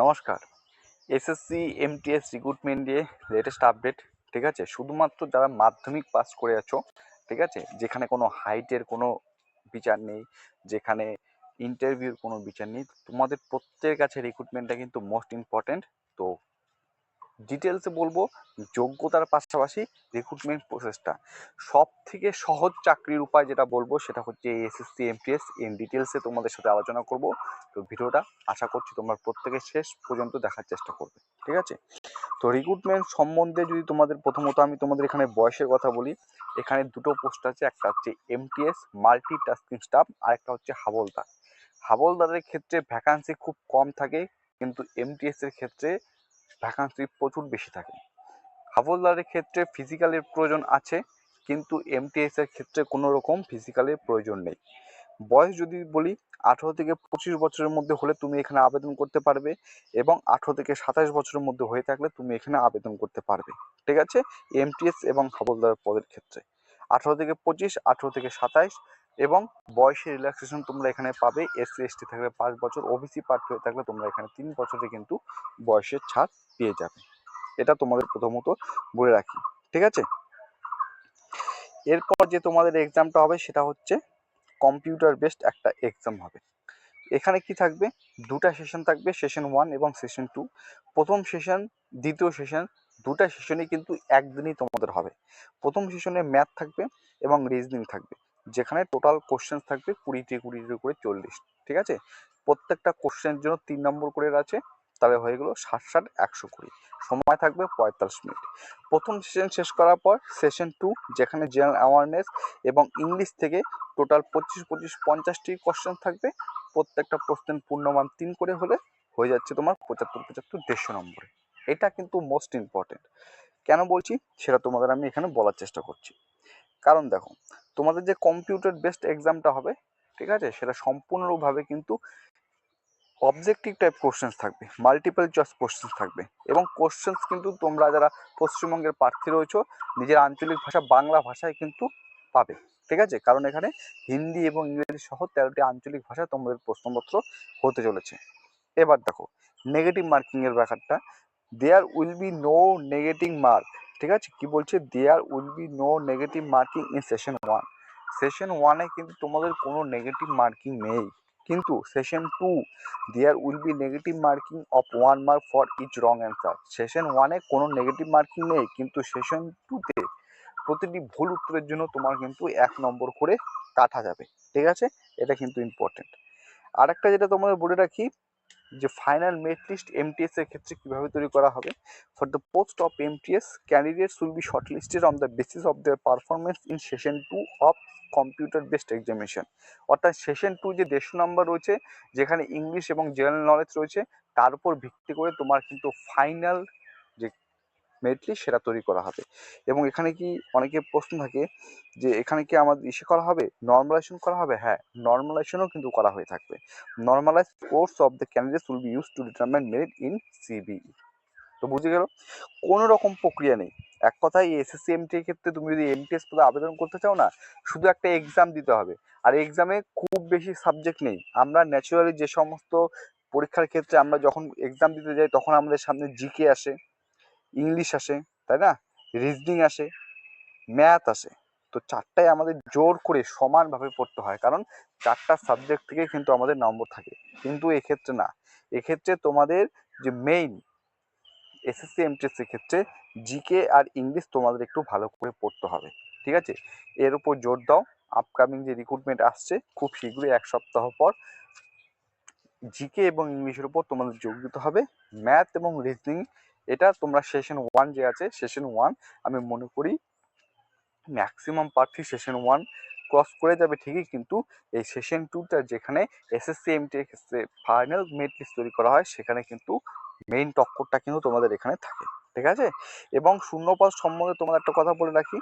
নমস্কার। SSC MTS recruitment দিয়ে latest update ঠিক আছে? শুধুমাত্র যারা মাধ্যমিক পাস করে আছো, ঠিক আছে? যেখানে কোনো হাইটের কোনো বিচার নেই, যেখানে ইন্টারভিউর কোনো বিচার নেই, তোমাদের প্রত্যেকের কাছে রিক্রুটমেন্টটা কিন্তু মোস্ট ইম্পর্ট্যান্ট তো ডিটেলসে বলব যোগ্যতার পাশাপাশি রিক্রুটমেন্ট প্রসেসটা সব থেকে সহজ চাকরির উপায় যেটা বলব সেটা হচ্ছে এসএসসি এমটিএস ইন ডিটেলসে তোমাদের সাথে আলোচনা করব। তো ভিডিওটা আশা করছি তোমরা প্রত্যেকে শেষ পর্যন্ত দেখার চেষ্টা করবে, ঠিক আছে? তো রিক্রুটমেন্ট সম্বন্ধে যদি তোমাদের প্রথমত আমি তোমাদের এখানে বয়সের কথা বলি, এখানে দুটো পোস্ট আছে, একটা হচ্ছে এমটিএস মাল্টি টাস্কিং স্টাফ আর একটা হচ্ছে হাবলদার। হাবলদারের ক্ষেত্রে ভ্যাকান্সি খুব কম থাকে, কিন্তু এমটিএস এর ক্ষেত্রে ভ্যাকান্সি প্রচুর বেশি থাকে। হাবলদারের ক্ষেত্রে ফিজিক্যালের প্রয়োজন আছে, কিন্তু এমটিএস এর ক্ষেত্রে কোনো রকম ফিজিক্যালের প্রয়োজন নেই। বয়স যদি বলি, আঠেরো থেকে পঁচিশ বছরের মধ্যে হলে তুমি এখানে আবেদন করতে পারবে এবং আঠেরো থেকে সাতাশ বছরের মধ্যে হয়ে থাকলে তুমি এখানে আবেদন করতে পারবে। ঠিক আছে? এমটিএস এবং হাবলদার পদের ক্ষেত্রে। আঠেরো থেকে পঁচিশ, আঠেরো থেকে সাতাশ এবং বয়সের রিল্যাক্সেশন তোমরা এখানে পাবে এসসি এসটি থাকলে পাঁচ বছর ওবিসি প্রার্থী হয়ে থাকলে তোমরা এখানে তিন বছরে কিন্তু বয়সের ছাড় পেয়ে যাবে। এটা তোমাদের প্রথমত বলে রাখি, ঠিক আছে? এরপর যে তোমাদের এক্সামটা হবে সেটা হচ্ছে কম্পিউটার বেসড একটা এক্সাম হবে। এখানে কি থাকবে? দুটা সেশন থাকবে সেশন ওয়ান এবং সেশন টু প্রথম সেশন দ্বিতীয় সেশন দুটা সেশনই কিন্তু একদিনই তোমাদের হবে। প্রথম সেশনে ম্যাথ থাকবে এবং রিজনিং থাকবে। যেখানে টোটাল কোশ্চেন থাকবে কুড়িটি কুড়িটি করে চল্লিশ, ঠিক আছে? প্রত্যেকটা কোশ্চেনের জন্য তিন নম্বর করে আছে, তাহলে হয়ে গেলো ষাট ষাট, একশো কুড়ি। সময় থাকবে পঁয়তাল্লিশ মিনিট। প্রথম সেশন শেষ করার পর সেশন টু যেখানে জেনারেল অ্যাওয়ারনেস এবং ইংলিশ থেকে টোটাল পঁচিশ পঁচিশ, পঞ্চাশটি কোশ্চেন থাকবে। প্রত্যেকটা প্রশ্নের পূর্ণমান তিন করে হলে হয়ে যাচ্ছে তোমার পঁচাত্তর পঁচাত্তর, দেড়শো নম্বরে এটা কিন্তু মোস্ট ইম্পর্টেন্ট কেন বলছি? সেটা তোমাদের আমি এখানে বলার চেষ্টা করছি। কারণ দেখো, তোমাদের যে কম্পিউটার বেসড এক্সামটা হবে, ঠিক আছে? সেটা সম্পূর্ণভাবে কিন্তু অবজেক্টিভ টাইপ কোশ্চেন্স থাকবে মাল্টিপল চয়েস কোশ্চেন্স থাকবে। এবং কোশ্চেন্স কিন্তু তোমরা যারা পশ্চিমবঙ্গের প্রার্থী রয়েছে, নিজের আঞ্চলিক ভাষা, বাংলা ভাষায় কিন্তু পাবে, ঠিক আছে? কারণ এখানে হিন্দি এবং ইংরেজি সহ তেরোটি আঞ্চলিক ভাষা তোমাদের প্রশ্নপত্র হতে চলেছে। এবার দেখো নেগেটিভ মার্কিংয়ের ব্যাপারটা there will be no negative mark ঠিক আছে? কি বলছে? There will be no negative marking in session one session ওয়ানে কিন্তু তোমাদের কোনো নেগেটিভ মার্কিং নেই। কিন্তু session two there will be negative marking of one mark for each wrong answer session ওয়ানে কোনো নেগেটিভ মার্কিং নেই, কিন্তু সেশন টুতে প্রতিটি ভুল উত্তরের জন্য তোমার কিন্তু এক নম্বর করে কাটা যাবে। ঠিক আছে? এটা কিন্তু ইম্পর্টেন্ট আর একটা যেটা তোমাদের বলে রাখি যে ফাইনাল মেট লিস্ট এমটিএস এর ক্ষেত্রে কীভাবে তৈরি করা হবে? For the post of MTS candidates will be shortlisted on the basis of their performance in session two of computer based examination অর্থাৎ সেশন টু যে দেড়শো নাম্বার রয়েছে, যেখানে ইংলিশ এবং জেনারেল নলেজ রয়েছে, তার উপর ভিত্তি করে তোমার কিন্তু ফাইনাল যে সেটা তৈরি করা হবে। এবং এখানে কি অনেকে প্রশ্ন থাকে যে, এখানে কি আমাদের ইসে করা হবে? নর্মালাইজেশন করা হবে? হ্যাঁ নর্মালাইজেশনও কিন্তু করা হয়ে থাকবে। Normalise scores of the candidates will be use to determine merit in CBE তো বুঝে গেল? কোনো রকম প্রক্রিয়া নেই। এক কথায় এসএসসি এমটি এর ক্ষেত্রে তুমি যদি এমটিএস পদে আবেদন করতে চাও না, শুধু একটা এক্সাম দিতে হবে। আর এক্সামে খুব বেশি সাবজেক্ট নেই। আমরা ন্যাচুরালি যে সমস্ত পরীক্ষার ক্ষেত্রে আমরা যখন এক্সাম দিতে যাই, তখন আমাদের সামনে জিকে আসে। ইংলিশ আসে, তাই না? রিজনিং আসে, ম্যাথ আসে। তো চারটায় আমাদের জোর করে সমানভাবে পড়তে হয়, কারণ চারটা সাবজেক্ট থেকে কিন্তু আমাদের নম্বর থাকে। কিন্তু এক্ষেত্রে না, এক্ষেত্রে তোমাদের যে মেইন এসএসসি এমটিএস এর ক্ষেত্রে জিকে আর ইংলিশ তোমাদের একটু ভালো করে পড়তে হবে, ঠিক আছে? এর উপর জোর দাও। আপকামিং যে রিক্রুটমেন্ট আসছে, খুব শীঘ্রই এক সপ্তাহ পর জিকে এবং ইংলিশের উপর তোমাদের যোগ দিতে হবে। ম্যাথ এবং রিজনিং এটা তোমরা সেশন ওয়ান যে আছে সেশন ওয়ান আমি মনে করি ম্যাক্সিমাম প্রার্থী সেশন ওয়ান ক্রস করে যাবে ঠিকই, কিন্তু এই সেশন টুটা যেখানে SSC MT final merit list তৈরি করা হয়, সেখানে কিন্তু মেইন টক্করটা কিন্তু তোমাদের এখানে থাকে, ঠিক আছে? এবং শূন্যপদ সম্বন্ধে তোমাদের একটা কথা বলে রাখি,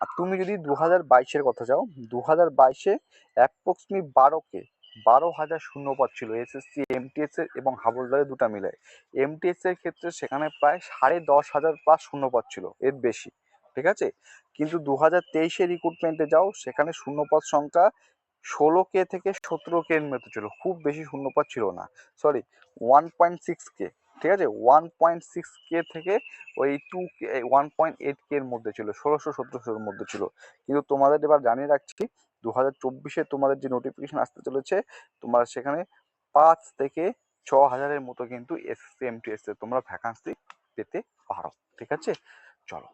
আর তুমি যদি দু হাজার বাইশের কথা চাও দু হাজার বাইশে অ্যাপ্রক্সিমি বারোকে বারো হাজার শূন্যপদ ছিল এসএসসি এমটিএস এর এবং হাবলদারের দুটা মিলে এমটিএস এর ক্ষেত্রে সেখানে প্রায় সাড়ে দশ হাজার প্লাস শূন্যপদ ছিল, এর বেশি, ঠিক আছে? কিন্তু দু হাজার তেইশে রিক্রুটমেন্টে যাও, সেখানে শূন্যপদ সংখ্যা ষোলো কে থেকে সতেরো কে এর মতো ছিল, খুব বেশি শূন্যপদ ছিল না। Sorry one point six K. ঠিক আছে? ওয়ান পয়েন্ট সিক্স কে থেকে ওই two K one point eight K এর মধ্যে ছিল, ষোলোশো সতেরোশোর মধ্যে ছিল। কিন্তু তোমাদের এবার জানিয়ে রাখছি দু হাজার চব্বিশে তোমাদের যে নোটিফিকেশন আসতে চলেছে, তোমরা সেখানে পাঁচ থেকে ছ হাজারের মতো কিন্তু এসএসসি এমটিএস তোমরা ভ্যাকান্সি পেতে পারো, ঠিক আছে? চলো।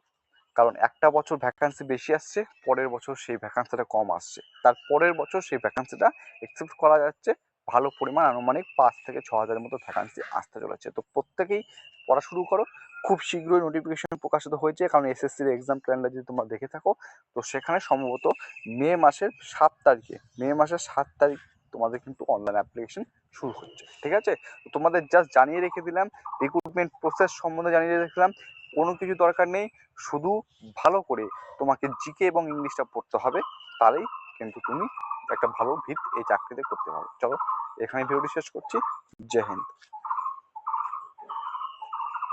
কারণ একটা বছর ভ্যাকান্সি বেশি আসছে, পরের বছর সেই ভ্যাকান্সিটা কম আসছে। তার পরের বছর সেই ভ্যাকান্সিটা এক্সেপ্ট করা যাচ্ছে ভালো পরিমাণ আনুমানিক পাঁচ থেকে ছ হাজারের মতো ভ্যাকান্সি আসতে চলেছে। তো প্রত্যেকেই পড়া শুরু করো। খুব শীঘ্রই নোটিফিকেশন প্রকাশিত হয়েছে। কারণ এসএসসির এক্সাম ক্যালেন্ডার যদি তোমরা দেখে থাকো, তো সেখানে সম্ভবত মে মাসের সাত তারিখে, মে মাসের সাত তারিখ তোমাদের কিন্তু অনলাইন অ্যাপ্লিকেশন শুরু হচ্ছে। ঠিক আছে? তোমাদের জাস্ট জানিয়ে রেখে দিলাম রিক্রুটমেন্ট প্রসেস সম্বন্ধে জানিয়ে রেখেছিলাম কোনো কিছু দরকার নেই, শুধু ভালো করে তোমাকে জিকে এবং ইংলিশটা পড়তে হবে, তাহলেই কিন্তু তুমি একটা ভালো ভিত এই চাকরিতে করতে হবে চলো এখানে ভিডিওটি শেষ করছি। জয় হিন্দ।